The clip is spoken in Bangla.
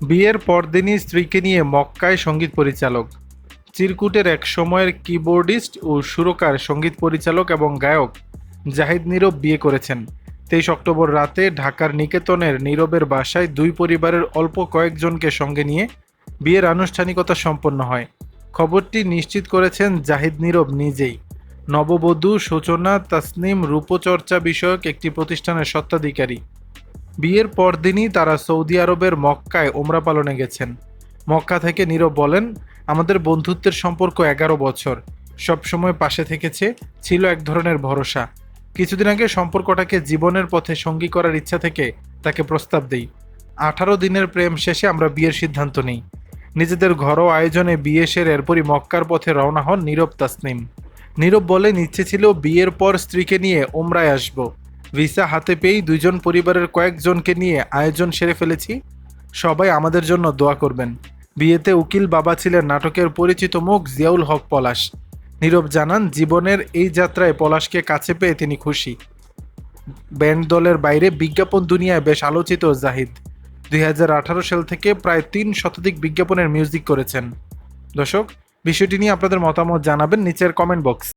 বিয়ের পরদিনই স্ত্রীকে নিয়ে মক্কায় সংগীত পরিচালক। চিরকুটের এক সময়ের কিবোর্ডিস্ট ও সুরকার সংগীত পরিচালক এবং গায়ক জাহিদ নীরব বিয়ে করেছেন। তেইশ অক্টোবর রাতে ঢাকার নিকেতনের নীরবের বাসায় দুই পরিবারের অল্প কয়েকজনকে সঙ্গে নিয়ে বিয়ের আনুষ্ঠানিকতা সম্পন্ন হয়। খবরটি নিশ্চিত করেছেন জাহিদ নীরব নিজেই। নববধূ সূচনা তাসনিম রূপচর্চা বিষয়ক একটি প্রতিষ্ঠানের স্বত্বাধিকারী। বিয়ের পরদিনই তারা সৌদি আরবের মক্কায় ওমরা পালনে গেছেন। মক্কা থেকে নীরব বলেন, আমাদের বন্ধুত্বের সম্পর্ক এগারো বছর। সবসময় পাশে থেকেছে, ছিল এক ধরনের ভরসা। কিছুদিন আগে সম্পর্কটাকে জীবনের পথে সঙ্গী করার ইচ্ছা থেকে তাকে প্রস্তাব দেই। আঠারো দিনের প্রেম শেষে আমরা বিয়ের সিদ্ধান্ত নিই। নিজেদের ঘরোয়া আয়োজনে বিয়ে সেরে এরপরই মক্কার পথে রওনা হন নীরব তাসনিম। নীরব বলেন, ইচ্ছে ছিল বিয়ের পর স্ত্রীকে নিয়ে ওমরায় আসব। ভিসা হাতে পেয়েই দুইজন পরিবারের কয়েকজনকে নিয়ে আয়োজন সেরে ফেলেছি। সবাই আমাদের জন্য দোয়া করবেন। বিয়েতে উকিল বাবা ছিলেন নাটকের পরিচিত মুখ জিয়াউল হক পলাশ। নীরব জানান, জীবনের এই যাত্রায় পলাশকে কাছে পেয়ে তিনি খুশি। ব্যান্ড দলের বাইরে বিজ্ঞাপন দুনিয়ায় বেশ আলোচিত জাহিদ। দুই হাজার আঠারো সাল থেকে প্রায় তিন শতাধিক বিজ্ঞাপনের মিউজিক করেছেন। দর্শক, বিষয়টি নিয়ে আপনাদের মতামত জানাবেন নিচের কমেন্ট বক্স।